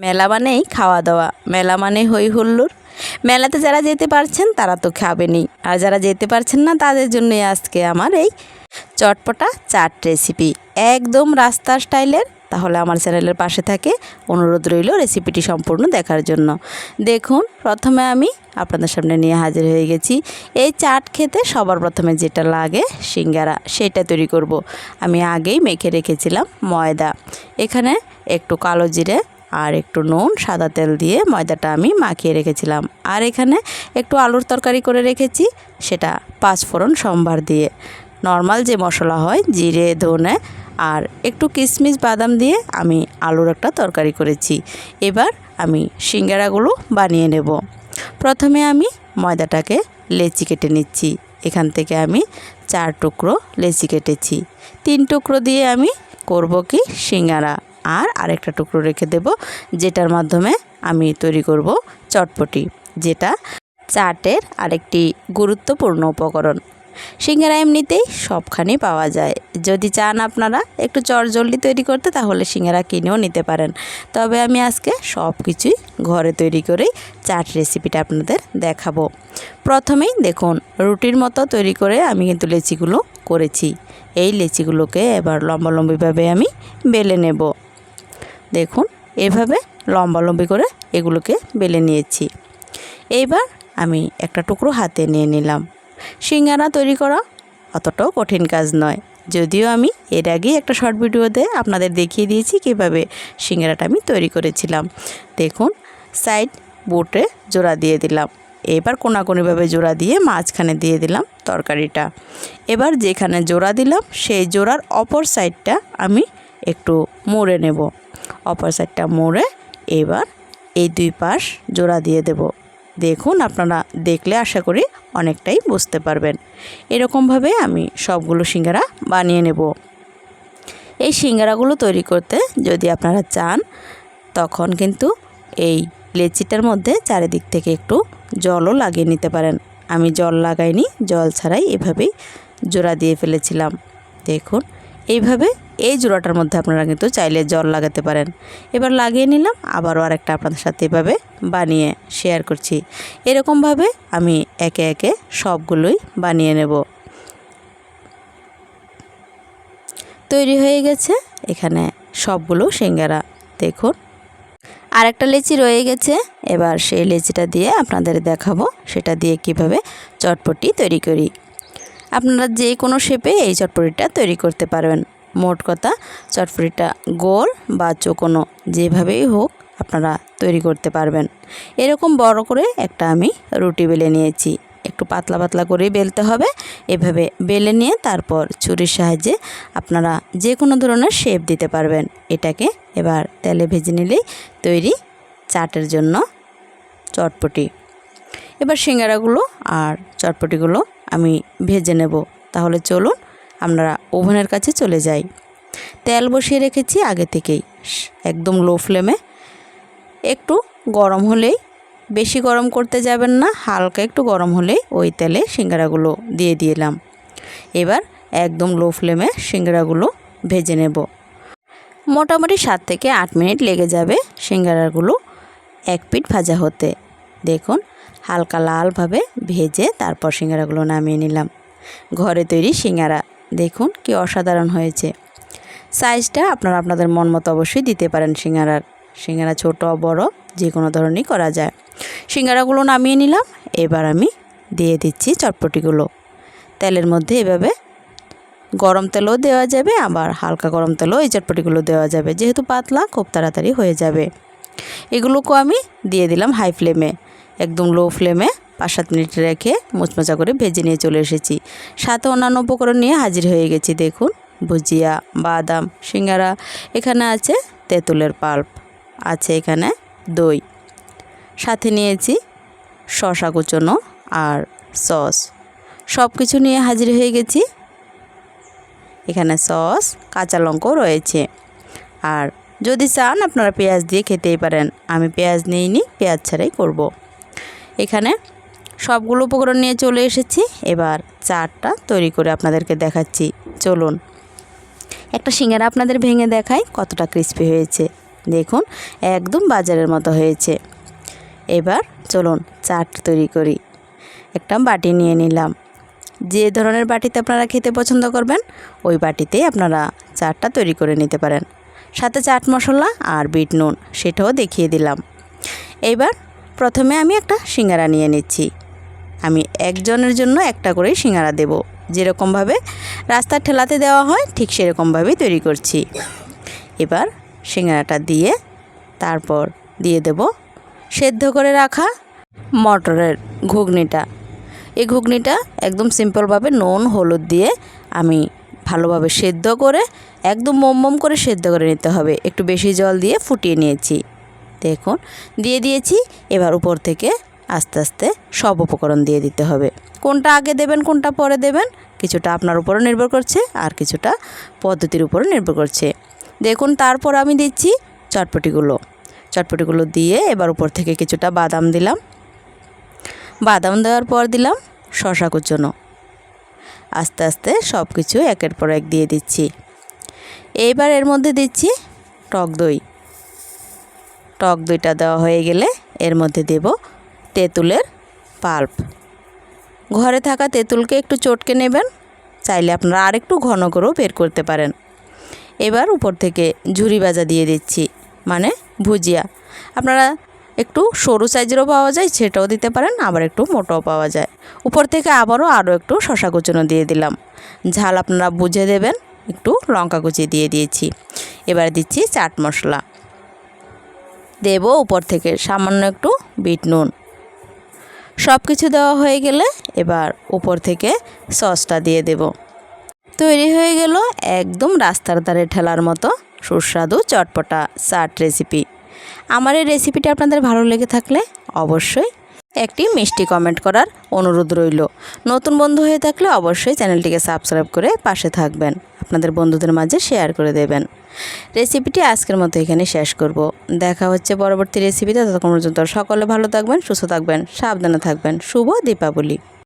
মেলা মানেই খাওয়া দাওয়া। মেলা মানে হই হুল্লোড়। মেলাতে যারা যেতে পারছেন, তারা তো খাবেনি আর যারা যেতে পারছেন না, তাদের জন্যই আজকে আমার এই চটপটা চাট রেসিপি একদম রাস্তার স্টাইলের। তাহলে আমার চ্যানেলের পাশে থাকে। অনুরোধ রইল রেসিপিটি সম্পূর্ণ দেখার জন্য। দেখুন, প্রথমে আমি আপনাদের সামনে নিয়ে হাজির হয়ে গেছি। এই চাট খেতে সবার প্রথমে যেটা লাগে, সিঙ্গারা। সেটা তৈরি করব। আমি আগেই মেখে রেখেছিলাম ময়দা। এখানে একটু কালো জিরে আর একটু নুন, সাদা তেল দিয়ে ময়দাটা আমি মাখিয়ে রেখেছিলাম। আর এখানে একটু আলুর তরকারি করে রেখেছি, সেটা পাঁচফোড়ন সম্ভার দিয়ে। নর্মাল যে মশলা হয়, জিরে, ধনে আর একটু কিশমিশ বাদাম দিয়ে আমি আলুর একটা তরকারি করেছি। এবার আমি সিঙ্গারাগুলো বানিয়ে নেব। প্রথমে আমি ময়দাটাকে লেচি কেটে নিচ্ছি। এখান থেকে আমি চার টুকরো লেচি কেটেছি। তিন টুকরো দিয়ে আমি করব কি সিঙ্গারা আর আরেকটা টুকরো রেখে দেব, যেটার মাধ্যমে আমি তৈরি করব চটপটি, যেটা চাটের আরেকটি গুরুত্বপূর্ণ উপকরণ। সিঙ্গারা এমনিতেই সবখানেই পাওয়া যায়। যদি চান আপনারা একটু চটজলদি তৈরি করতে, তাহলে সিঙ্গারা কিনেও নিতে পারেন। তবে আমি আজকে সব কিছুই ঘরে তৈরি করেই চাট রেসিপিটা আপনাদের দেখাবো। প্রথমেই দেখুন, রুটির মতো তৈরি করে আমি কিন্তু লেচিগুলো করেছি। এই লেচিগুলোকে এবার লম্বালম্বিভাবে আমি বেলে নেব। দেখুন, এভাবে লম্বালম্বি করে এগুলোকে বেলে নিয়েছি। এইবার আমি একটা টুকরো হাতে নিয়ে নিলাম। সিঙ্গারা তৈরি করা অতটাও কঠিন কাজ নয়। যদিও আমি এর আগেই একটা শর্ট ভিডিওতে আপনাদের দেখিয়ে দিয়েছি কীভাবে সিঙ্গারাটা আমি তৈরি করেছিলাম। দেখুন, সাইড বোটে জোড়া দিয়ে দিলাম। এবার কোনাকুনিভাবে জোড়া দিয়ে মাঝখানে দিয়ে দিলাম তরকারিটা। এবার যেখানে জোড়া দিলাম, সেই জোড়ার অপর সাইডটা আমি একটু মুড়ে নেব। অপর সাইডটা মুড়ে এবার এই দুই পাশ জোড়া দিয়ে দেব। দেখুন আপনারা দেখলে আশা করি অনেকটাই বুঝতে পারবেন। এরকমভাবে আমি সবগুলো সিঙ্গারা বানিয়ে নেব। এই সিঙ্গারাগুলো তৈরি করতে যদি আপনারা চান, তখন কিন্তু এই লেচিটার মধ্যে চারিদিক থেকে একটু জলও লাগিয়ে নিতে পারেন। আমি জল লাগাইনি, জল ছাড়াই এভাবেই জোড়া দিয়ে ফেলেছিলাম। দেখুন এইভাবে এই জোড়াটার মধ্যে আপনারা কিন্তু চাইলে জল লাগাতে পারেন। এবার লাগিয়ে নিলাম, আবারও আরেকটা আপনাদের সাথে এভাবে বানিয়ে শেয়ার করছি। এরকমভাবে আমি একে একে সবগুলোই বানিয়ে নেব। তৈরি হয়ে গেছে এখানে সবগুলো সিঙ্গারা, দেখুন। আরেকটা লেচি রয়ে গেছে, এবার সেই লেচিটা দিয়ে আপনাদের দেখাবো সেটা দিয়ে কীভাবে চটপটি তৈরি করি। আপনারা যে কোনো শেপে এই চটপটিটা তৈরি করতে পারবেন। মোট কথা, চটপটিটা গোল বা চোকোনো যেভাবেই হোক আপনারা তৈরি করতে পারবেন। এরকম বড় করে একটা আমি রুটি বেলে নিয়েছি। একটু পাতলা পাতলা করেই বেলতে হবে। এভাবে বেলে নিয়ে তারপর ছুরির সাহায্যে আপনারা যে কোনো ধরনের শেপ দিতে পারবেন। এটাকে এবার তেলে ভেজে নিলেই তৈরি চাটের জন্য চটপটি। এবার সিঙ্গারাগুলো আর চটপটিগুলো আমি ভেজে নেব। তাহলে চলুন, আমরা ওভেনের কাছে চলে যাই। তেল বসিয়ে রেখেছি আগে থেকেই। একদম লো ফ্লেমে। একটু গরম হলেই, বেশি গরম করতে যাবেন না, হালকা একটু গরম হলেই ওই তেলে সিঙ্গারাগুলো দিয়ে দিলাম। এবার একদম লো ফ্লেমে সিঙ্গারাগুলো ভেজে নেব। মোটামুটি সাত থেকে আট মিনিট লেগে যাবে সিঙ্গারাগুলো এক পিঠ ভাজা হতে। দেখুন হালকা লালভাবে ভেজে তারপর সিঙ্গারাগুলো নামিয়ে নিলাম। ঘরে তৈরি সিঙ্গারা। দেখুন কি অসাধারণ হয়েছে। সাইজটা আপনারা আপনাদের মন মতো অবশ্যই দিতে পারেন সিঙ্গারার। সিঙ্গারা ছোট, বড় যে কোনো ধরনেরই করা যায়। সিঙ্গারাগুলো নামিয়ে নিলাম। এবার আমি দিয়ে দিচ্ছি চটপটিগুলো। তেলের মধ্যে এভাবে গরম তেলও দেওয়া যাবে, আবার হালকা গরম তেলও এই চটপটিগুলো দেওয়া যাবে। যেহেতু পাতলা, খুব তাড়াতাড়ি হয়ে যাবে। এগুলোকেও আমি দিয়ে দিলাম হাই ফ্লেমে। একদম লো ফ্লেমে পাঁচ সাত মিনিট রেখে মুচমোচা করে ভেজে নিয়ে চলে এসেছি। সাথে অন্যান্য উপকরণ নিয়ে হাজির হয়ে গেছি, দেখুন। ভুজিয়া, বাদাম, সিঙ্গারা, এখানে আছে তেঁতুলের পাল্প, আছে এখানে দই। সাথে নিয়েছি শশা কুচনো আর সস। সব কিছু নিয়ে হাজির হয়ে গেছি। এখানে সস, কাঁচা লঙ্কাও রয়েছে। আর যদি চান আপনারা পেঁয়াজ দিয়ে খেতেই পারেন। আমি পেঁয়াজ নিইনি, পেঁয়াজ ছাড়াই করব। এখানে সবগুলো উপকরণ নিয়ে চলে এসেছি। এবার চাটটা তৈরি করে আপনাদেরকে দেখাচ্ছি। চলুন। একটা সিঙ্গারা আপনাদের ভেঙে দেখাই কতটা ক্রিস্পি হয়েছে। দেখুন, একদম বাজারের মতো হয়েছে। এবার চলুন চাট তৈরি করি। একটা বাটি নিয়ে নিলাম। যে ধরনের বাটিতে আপনারা খেতে পছন্দ করবেন, ওই বাটিতেই আপনারা চাটটা তৈরি করে নিতে পারেন। সাথে চাট মশলা আর বিট নুন, সেটাও দেখিয়ে দিলাম। এবার প্রথমে আমি একটা সিঙ্গারা নিয়ে নিচ্ছি। আমি একজনের জন্য একটা করেই সিঙ্গারা দেব। যেরকমভাবে রাস্তার ঠেলাতে দেওয়া হয়, ঠিক সেরকমভাবেই তৈরি করছি। এবার সিঙ্গারাটা দিয়ে তারপর দিয়ে দেব সেদ্ধ করে রাখা মটরের ঘুগনিটা। এই ঘুগনিটা একদম সিম্পলভাবে নুন, হলুদ দিয়ে আমি ভালোভাবে সেদ্ধ করে, একদম মোম মোম করে সেদ্ধ করে নিতে হবে। একটু বেশি জল দিয়ে ফুটিয়ে নিয়েছি। দেখুন, দিয়ে দিয়েছি। এবার উপর থেকে আস্তে আস্তে সব উপকরণ দিয়ে দিতে হবে। কোনটা আগে দেবেন, কোনটা পরে দেবেন, কিছুটা আপনার উপরও নির্ভর করছে আর কিছুটা পদ্ধতির উপরও নির্ভর করছে। দেখুন, তারপর আমি দিচ্ছি চটপটিগুলো। চটপটিগুলো দিয়ে এবার উপর থেকে কিছুটা বাদাম দিলাম। বাদাম দেওয়ার পর দিলাম শশা কুচনো। আস্তে আস্তে সব কিছু একের পর এক দিয়ে দিচ্ছি। এইবার এর মধ্যে দিচ্ছি টক দই। টক দইটা দেওয়া হয়ে গেলে এর মধ্যে দেব তেঁতুলের পাল্প। ঘরে থাকা তেঁতুলকে একটু চটকে নেবেন, চাইলে আপনারা আরেকটু ঘন করেও বের করতে পারেন। এবার উপর থেকে ঝুরি ভাজা দিয়ে দিচ্ছি মানে ভুজিয়া। আপনারা একটু সরু সাইজেরও পাওয়া যায় সেটাও দিতে পারেন, আবার একটু মোটাও পাওয়া যায়। উপর থেকে আবারও আরও একটু শশা কুচনো দিয়ে দিলাম। ঝাল আপনারা বুঝে দেবেন, একটু লঙ্কা কুচি দিয়ে দিয়েছি। এবার দিচ্ছি চাট মশলা। দেব উপর থেকে, সামান্য একটু বিট নুন। সব কিছু দেওয়া হয়ে গেলে এবার উপর থেকে সসটা দিয়ে দেব। তৈরি হয়ে গেল একদম রাস্তার ধারে ঠেলার মতো সুস্বাদু চটপটা চাট রেসিপি। আমার এই রেসিপিটা আপনাদের ভালো লেগে থাকলে অবশ্যই একটি মিষ্টি কমেন্ট করার অনুরোধ রইল। নতুন বন্ধু হয়ে থাকলে অবশ্যই চ্যানেলটিকে সাবস্ক্রাইব করে পাশে থাকবেন। আপনাদের বন্ধুদের মাঝে শেয়ার করে দেবেন। রেসিপিটি আজকের মতো এখানে শেষ করব। দেখা হচ্ছে পরবর্তী রেসিপিতে ততক্ষণ পর্যন্ত সকলে ভালো থাকবেন, সুস্থ থাকবেন, সাবধানে থাকবেন। শুভ দীপাবলি।